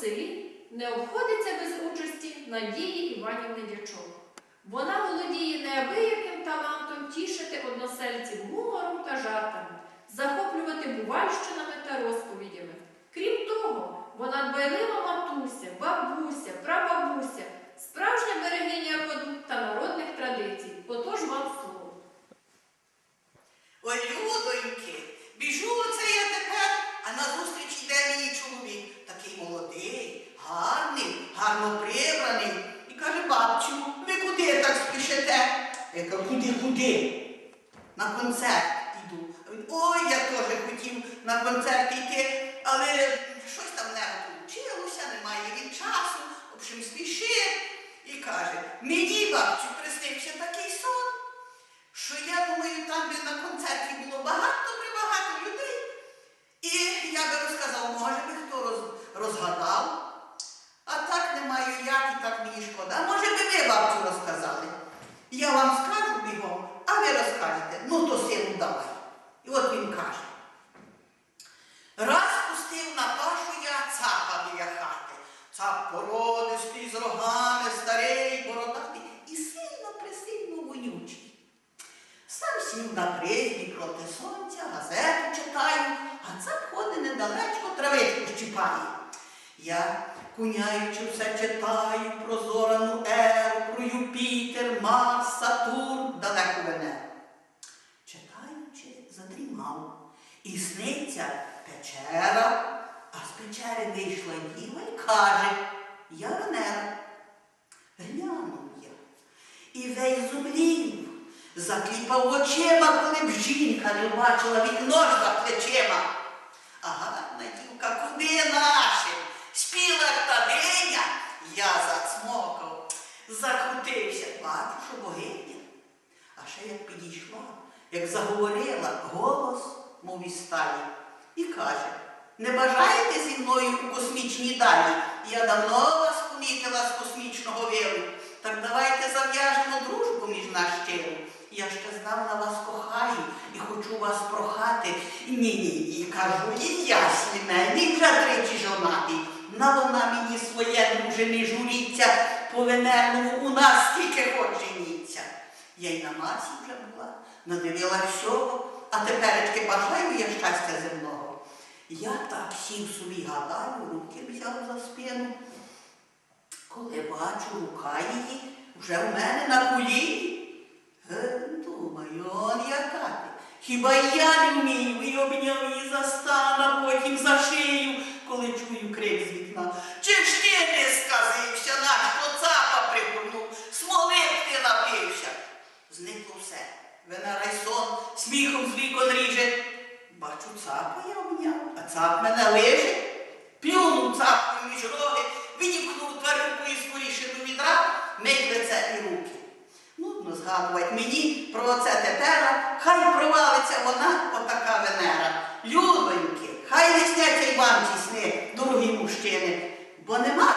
селі не обходиться без участі Надії Іванівни Дячок. Вона володіє неабияким талантом тішити односельців гумором та жартами, захоплювати бувальщинами та розповідями. Крім того, вона дбайлива матуся, бабуся, прабабуся, справжня прибраний. І каже, бабчу, ви куди так спішите? Я кажу, куди, куди? На концерт іду. Він, Ой, я теж хотів на концерт йти, але щось там не вийшло, немає від часу, в общем, спішив. І каже, мені, бабчу, приснився такий сон що я думаю, там би на концерті було багато прибагато людей. І я би розказав, може би хто роз, розгадав. А так не маю як і так мені шкода. Може би ви бабцю розказали. Я вам скажу бігом, а ви розкажете. Ну то сину давай. І от він каже. Раз пустив на пашу я цапа біля хати. Цап породистий, з рогами, старий, бородатий і сильно присильно вонючий. Сам сів на призбі проти сонця, газету читаю, а цап ходить недалечко, травичку щіпає. Я, куняючи, все читаю про зорану І сниться печера, а з печери вийшла діва і каже, я Венера. Глянув я. І весь зумлів, закліпав очима, коли б жінка не бачила вікно ж за плечима. А гарна дівка, куди нашим? Спіла та диня, я зацмокав, закрутився, бачу, що богиня. А ще як підійшла, як заговорила, голос, мов із сталі, і каже, не бажаєте зі мною у космічній далі? Я давно вас помітила з космічного виру. Так давайте зав'яжемо дружбу між нас щиру. Я ще здавна вас кохаю і хочу вас прохати. Ні, ні, кажу, і я сімейний, вже тричі жонатий. На вона мені своє друже не журіться, по венерному у нас тільки хоч женіться. Я й на масі вже була, надивила всього, а теперечки бажаю я щастя земного. Я так сів собі гадаю, руки взяв за спину. Коли бачу, рука її вже в мене на коліні. Е, Думаю, он яка ти. Хіба я не вмію і обняв її за стан, а потім за шию, коли чую крик з вікна. Чи ж ти не сказився, наш коцапа пригорнув, смоли б ти напився. Зникло все. Венера й сон сміхом з вікон ріже. Бачу, цапа я обняв, а цап мене лиже. Плюнув цапкою між роги, відіпхнув тварюку і скоріше до відра, мить лице і руки. Нудно згадувати мені про це тепер, хай провалиться вона, отака Венера. Людоньки, хай не сняться й вам ті сни, дорогі мужчини, бо нема